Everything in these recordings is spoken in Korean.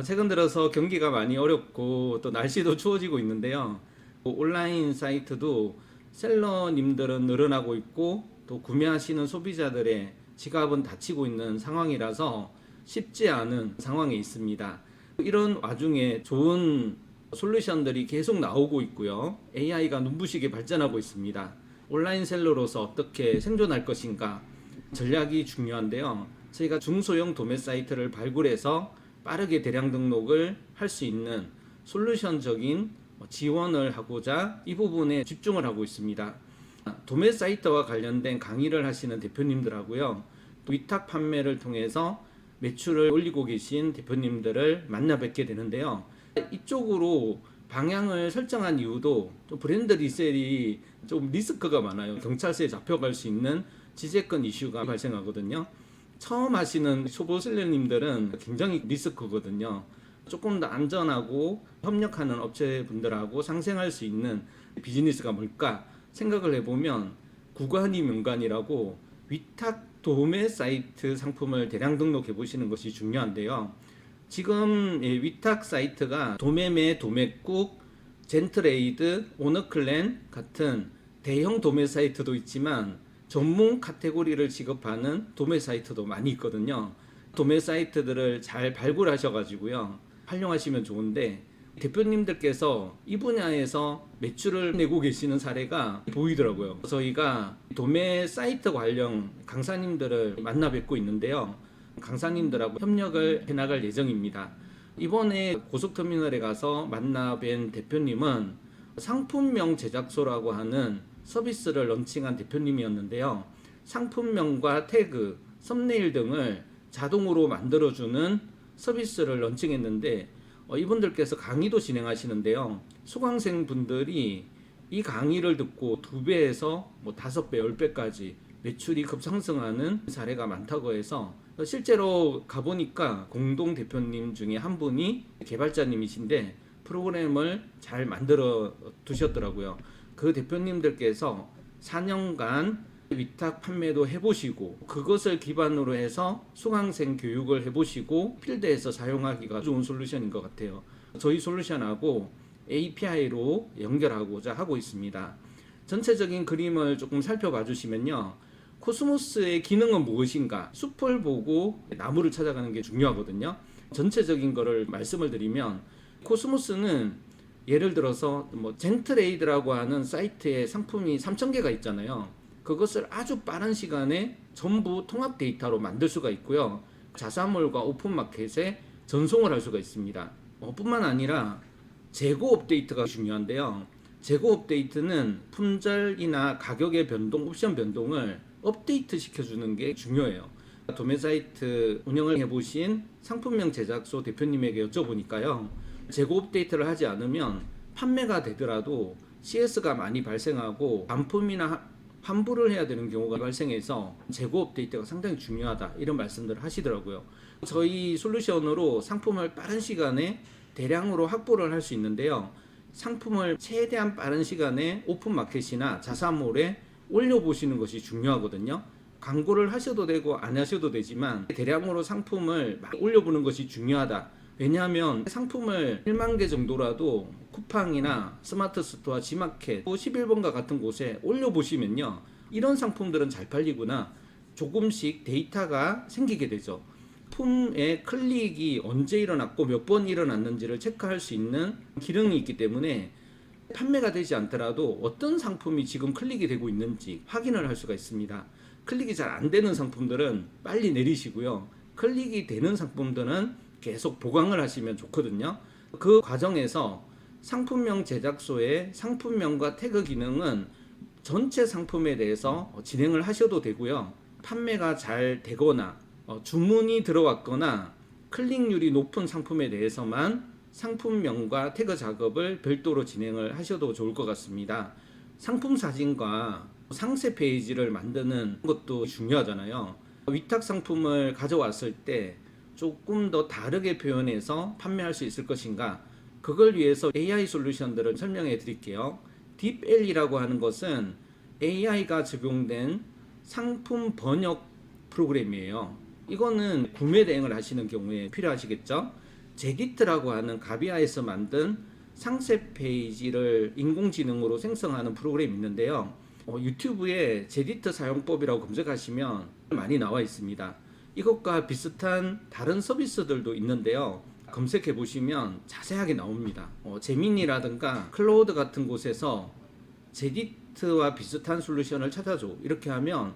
어, 최근 들어서 경기가 많이 어렵고 또 날씨도 추워지고 있는데요. 뭐 온라인 사이트도 셀러님들은 늘어나고 있고 또 구매하시는 소비자들의 지갑은 닫히고 있는 상황이라서 쉽지 않은 상황에 있습니다. 이런 와중에 좋은 솔루션들이 계속 나오고 있고요. AI가 눈부시게 발전하고 있습니다. 온라인 셀러로서 어떻게 생존할 것인가 전략이 중요한데요. 저희가 중소형 도매 사이트를 발굴해서 빠르게 대량 등록을 할 수 있는 솔루션적인 지원을 하고자 이 부분에 집중을 하고 있습니다. 도매 사이트와 관련된 강의를 하시는 대표님들하고요. 또 위탁 판매를 통해서 매출을 올리고 계신 대표님들을 만나 뵙게 되는데요. 이쪽으로 방향을 설정한 이유도 좀 브랜드 리셀이 좀 리스크가 많아요. 경찰서에 잡혀갈 수 있는 지재권 이슈가 발생하거든요. 처음 하시는 초보 셀러님들은 굉장히 리스크거든요. 조금 더 안전하고 협력하는 업체분들하고 상생할 수 있는 비즈니스가 뭘까 생각을 해보면 구간이 명간이라고 위탁 도매 사이트 상품을 대량 등록해 보시는 것이 중요한데요. 지금 이 위탁 사이트가 도매매, 도매국, 젠트레이드, 오너클랜 같은 대형 도매 사이트도 있지만 전문 카테고리를 지급하는 도매 사이트도 많이 있거든요. 도매 사이트들을 잘 발굴하셔가지고요. 활용하시면 좋은데 대표님들께서 이 분야에서 매출을 내고 계시는 사례가 보이더라고요. 저희가 도매 사이트 관련 강사님들을 만나 뵙고 있는데요. 강사님들하고 협력을 해나갈 예정입니다. 이번에 고속터미널에 가서 만나 뵌 대표님은 상품명 제작소라고 하는 서비스를 런칭한 대표님이었는데요. 상품명과 태그, 썸네일 등을 자동으로 만들어주는 서비스를 런칭했는데 어, 이분들께서 강의도 진행하시는데요. 수강생 분들이 이 강의를 듣고 두 배에서 뭐 다섯 배, 열 배까지 매출이 급상승하는 사례가 많다고 해서 실제로 가보니까 공동 대표님 중에 한 분이 개발자님이신데 프로그램을 잘 만들어 두셨더라고요. 그 대표님들께서 4년간 위탁 판매도 해보시고 그것을 기반으로 해서 수강생 교육을 해보시고 필드에서 사용하기가 좋은 솔루션인 것 같아요. 저희 솔루션하고 API로 연결하고자 하고 있습니다. 전체적인 그림을 조금 살펴봐 주시면요. 코스모스의 기능은 무엇인가? 숲을 보고 나무를 찾아가는 게 중요하거든요. 전체적인 거를 말씀을 드리면 코스모스는 예를 들어서 뭐 젠트레이드라고 하는 사이트에 상품이 3,000개가 있잖아요. 그것을 아주 빠른 시간에 전부 통합 데이터로 만들 수가 있고요. 자사몰과 오픈마켓에 전송을 할 수가 있습니다. 어, 뿐만 아니라 재고 업데이트가 중요한데요. 재고 업데이트는 품절이나 가격의 변동, 옵션 변동을 업데이트 시켜주는 게 중요해요. 도매 사이트 운영을 해보신 상품명 제작소 대표님에게 여쭤보니까요. 재고 업데이트를 하지 않으면 판매가 되더라도 CS가 많이 발생하고 반품이나 환불을 해야 되는 경우가 발생해서 재고 업데이트가 상당히 중요하다 이런 말씀들을 하시더라고요. 저희 솔루션으로 상품을 빠른 시간에 대량으로 확보를 할 수 있는데요. 상품을 최대한 빠른 시간에 오픈 마켓이나 자사몰에 올려보시는 것이 중요하거든요. 광고를 하셔도 되고 안 하셔도 되지만 대량으로 상품을 막 올려보는 것이 중요하다. 왜냐하면 상품을 1만 개 정도라도 쿠팡이나 스마트 스토어, 지마켓, 11번가 같은 곳에 올려보시면요. 이런 상품들은 잘 팔리구나. 조금씩 데이터가 생기게 되죠. 품의 클릭이 언제 일어났고 몇 번 일어났는지를 체크할 수 있는 기능이 있기 때문에 판매가 되지 않더라도 어떤 상품이 지금 클릭이 되고 있는지 확인을 할 수가 있습니다. 클릭이 잘 안 되는 상품들은 빨리 내리시고요. 클릭이 되는 상품들은 계속 보강을 하시면 좋거든요. 그 과정에서 상품명 제작소의 상품명과 태그 기능은 전체 상품에 대해서 진행을 하셔도 되고요. 판매가 잘 되거나 어, 주문이 들어왔거나 클릭률이 높은 상품에 대해서만 상품명과 태그 작업을 별도로 진행을 하셔도 좋을 것 같습니다. 상품 사진과 상세 페이지를 만드는 것도 중요하잖아요. 위탁 상품을 가져왔을 때 조금 더 다르게 표현해서 판매할 수 있을 것인가? 그걸 위해서 AI 솔루션들을 설명해 드릴게요. 딥L이라고 하는 것은 AI가 적용된 상품 번역 프로그램이에요. 이거는 구매 대행을 하시는 경우에 필요하시겠죠? 제디트라고 하는 가비아에서 만든 상세 페이지를 인공지능으로 생성하는 프로그램이 있는데요. 어, 유튜브에 제디트 사용법이라고 검색하시면 많이 나와 있습니다. 이것과 비슷한 다른 서비스들도 있는데요. 검색해 보시면 자세하게 나옵니다. 어, 제민이라든가 클로우드 같은 곳에서 제디트와 비슷한 솔루션을 찾아줘 이렇게 하면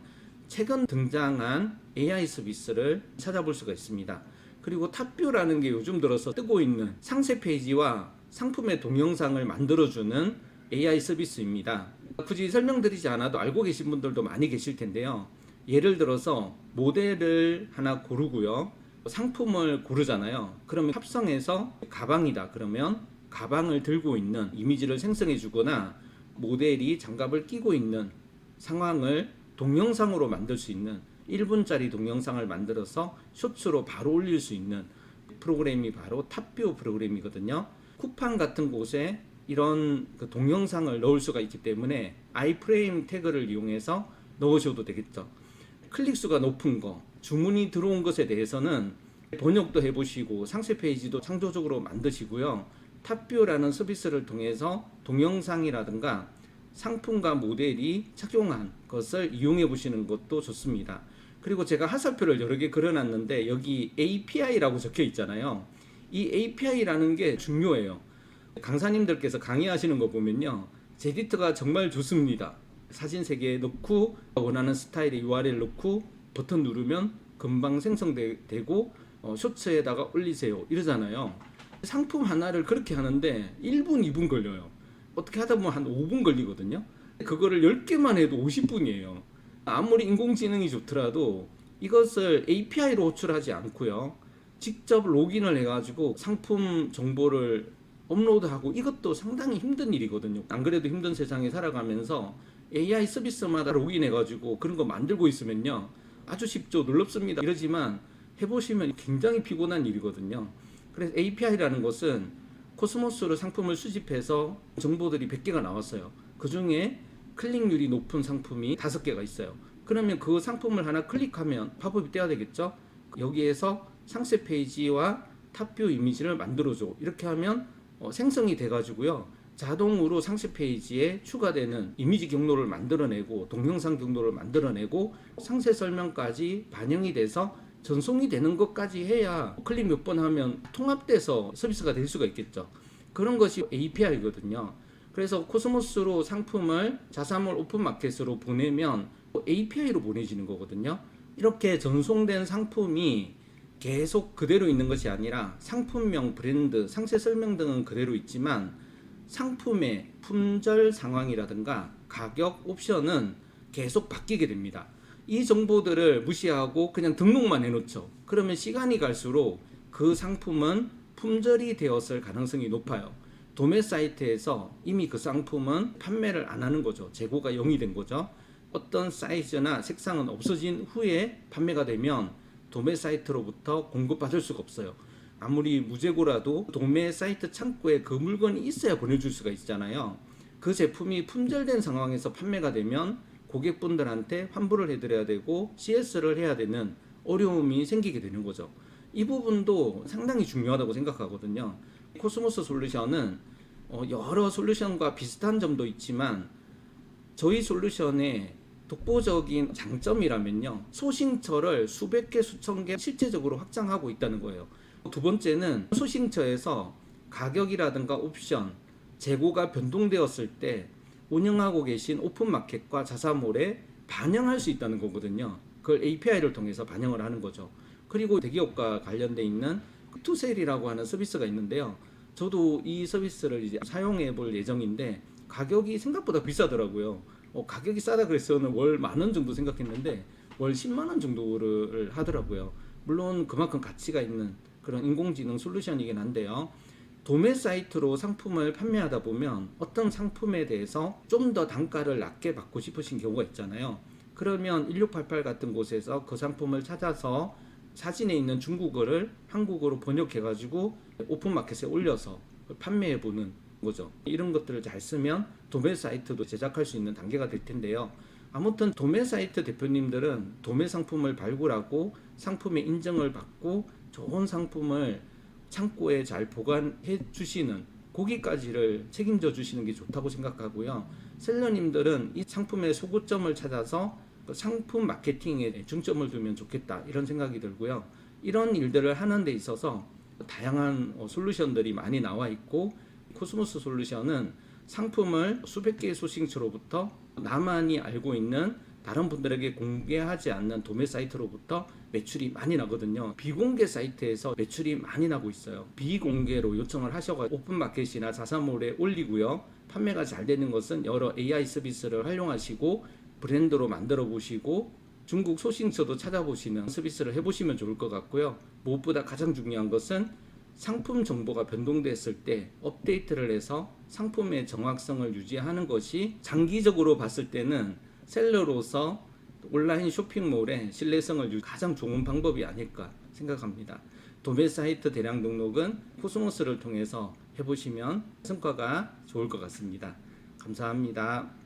최근 등장한 AI 서비스를 찾아볼 수가 있습니다. 그리고 탑뷰라는 게 요즘 들어서 뜨고 있는 상세 페이지와 상품의 동영상을 만들어주는 AI 서비스입니다. 굳이 설명드리지 않아도 알고 계신 분들도 많이 계실 텐데요. 예를 들어서 모델을 하나 고르고요. 상품을 고르잖아요. 그러면 합성해서 가방이다. 그러면 가방을 들고 있는 이미지를 생성해 주거나 모델이 장갑을 끼고 있는 상황을 동영상으로 만들 수 있는 1분짜리 동영상을 만들어서 쇼츠로 바로 올릴 수 있는 프로그램이 바로 탑뷰 프로그램이거든요. 쿠팡 같은 곳에 이런 그 동영상을 넣을 수가 있기 때문에 아이프레임 태그를 이용해서 넣으셔도 되겠죠. 클릭 수가 높은 거, 주문이 들어온 것에 대해서는 번역도 해보시고 상세 페이지도 창조적으로 만드시고요. 탑뷰라는 서비스를 통해서 동영상이라든가 상품과 모델이 착용한 것을 이용해 보시는 것도 좋습니다. 그리고 제가 하살표를 여러 개 그려놨는데 여기 API라고 적혀 있잖아요. 이 API라는 게 중요해요. 강사님들께서 강의하시는 거 보면요. 제디트가 정말 좋습니다. 사진 3개 넣고 원하는 스타일의 URL 넣고 버튼 누르면 금방 생성되고 어, 쇼츠에다가 올리세요 이러잖아요. 상품 하나를 그렇게 하는데 1분, 2분 걸려요. 어떻게 하다 보면 한 5분 걸리거든요. 그거를 10개만 해도 50분이에요. 아무리 인공지능이 좋더라도 이것을 API로 호출하지 않고요. 직접 로gin을 해가지고 상품 정보를 업로드하고 이것도 상당히 힘든 일이거든요. 안 그래도 힘든 세상에 살아가면서 AI 서비스마다 로gin해가지고 그런 거 만들고 있으면요. 아주 쉽죠. 놀랍습니다. 이러지만 해보시면 굉장히 피곤한 일이거든요. 그래서 API라는 것은 코스모스로 상품을 수집해서 정보들이 100개가 나왔어요. 그 중에 클릭률이 높은 상품이 5개가 있어요. 그러면 그 상품을 하나 클릭하면 팝업이 떠야 되겠죠? 여기에서 상세 페이지와 탑뷰 이미지를 만들어줘. 이렇게 하면 어, 생성이 돼가지고요. 자동으로 상세 페이지에 추가되는 이미지 경로를 만들어내고 동영상 경로를 만들어내고 상세 설명까지 반영이 돼서 전송이 되는 것까지 해야 클릭 몇 번 하면 통합돼서 서비스가 될 수가 있겠죠. 그런 것이 API거든요. 그래서 코스모스로 상품을 자사몰 오픈마켓으로 보내면 API로 보내지는 거거든요. 이렇게 전송된 상품이 계속 그대로 있는 것이 아니라 상품명, 브랜드, 상세 설명 등은 그대로 있지만 상품의 품절 상황이라든가 가격 옵션은 계속 바뀌게 됩니다. 이 정보들을 무시하고 그냥 등록만 해놓죠. 그러면 시간이 갈수록 그 상품은 품절이 되었을 가능성이 높아요. 도매 사이트에서 이미 그 상품은 판매를 안 하는 거죠. 재고가 0이 된 거죠. 어떤 사이즈나 색상은 없어진 후에 판매가 되면 도매 사이트로부터 공급받을 수가 없어요. 아무리 무재고라도 도매 사이트 창고에 그 물건이 있어야 보내줄 수가 있잖아요. 그 제품이 품절된 상황에서 판매가 되면 고객분들한테 환불을 해드려야 되고 CS를 해야 되는 어려움이 생기게 되는 거죠. 이 부분도 상당히 중요하다고 생각하거든요. 코스모스 솔루션은 어, 여러 솔루션과 비슷한 점도 있지만 저희 솔루션의 독보적인 장점이라면요. 소싱처를 수백 개, 수천 개 실제적으로 확장하고 있다는 거예요. 두 번째는 소싱처에서 가격이라든가 옵션, 재고가 변동되었을 때 운영하고 계신 오픈마켓과 자사몰에 반영할 수 있다는 거거든요. 그걸 API를 통해서 반영을 하는 거죠. 그리고 대기업과 관련돼 있는 투셀이라고 하는 서비스가 있는데요. 저도 이 서비스를 이제 사용해 볼 예정인데 가격이 생각보다 비싸더라고요. 어, 가격이 싸다 그래서는 월 만 원 정도 생각했는데 월 10만 원 정도를 하더라고요. 물론 그만큼 가치가 있는 그런 인공지능 솔루션이긴 한데요. 도매 사이트로 상품을 판매하다 보면 어떤 상품에 대해서 좀 더 단가를 낮게 받고 싶으신 경우가 있잖아요. 그러면 1688 같은 곳에서 그 상품을 찾아서 사진에 있는 중국어를 한국어로 번역해가지고 오픈마켓에 올려서 판매해보는 거죠. 이런 것들을 잘 쓰면 도매 사이트도 제작할 수 있는 단계가 될 텐데요. 아무튼 도매 사이트 대표님들은 도매 상품을 발굴하고 상품의 인정을 받고 좋은 상품을 창고에 잘 보관해 주시는 거기까지를 책임져 주시는 게 좋다고 생각하고요. 셀러님들은 이 상품의 소고점을 찾아서 그 상품 마케팅에 중점을 두면 좋겠다 이런 생각이 들고요. 이런 일들을 하는 데 있어서 다양한 어, 솔루션들이 많이 나와 있고 코스모스 솔루션은 상품을 수백 개의 소싱처로부터 나만이 알고 있는 다른 분들에게 공개하지 않는 도매 사이트로부터 매출이 많이 나거든요. 비공개 사이트에서 매출이 많이 나고 있어요. 비공개로 요청을 하셔가지고 오픈마켓이나 자사몰에 올리고요. 판매가 잘 되는 것은 여러 AI 서비스를 활용하시고 브랜드로 만들어 보시고 중국 소싱처도 찾아보시는 서비스를 해보시면 좋을 것 같고요. 무엇보다 가장 중요한 것은 상품 정보가 변동됐을 때 업데이트를 해서 상품의 정확성을 유지하는 것이 장기적으로 봤을 때는 셀러로서 온라인 쇼핑몰의 신뢰성을 유 가장 좋은 방법이 아닐까 생각합니다. 도매 사이트 대량 등록은 코스모스를 통해서 해보시면 성과가 좋을 것 같습니다. 감사합니다.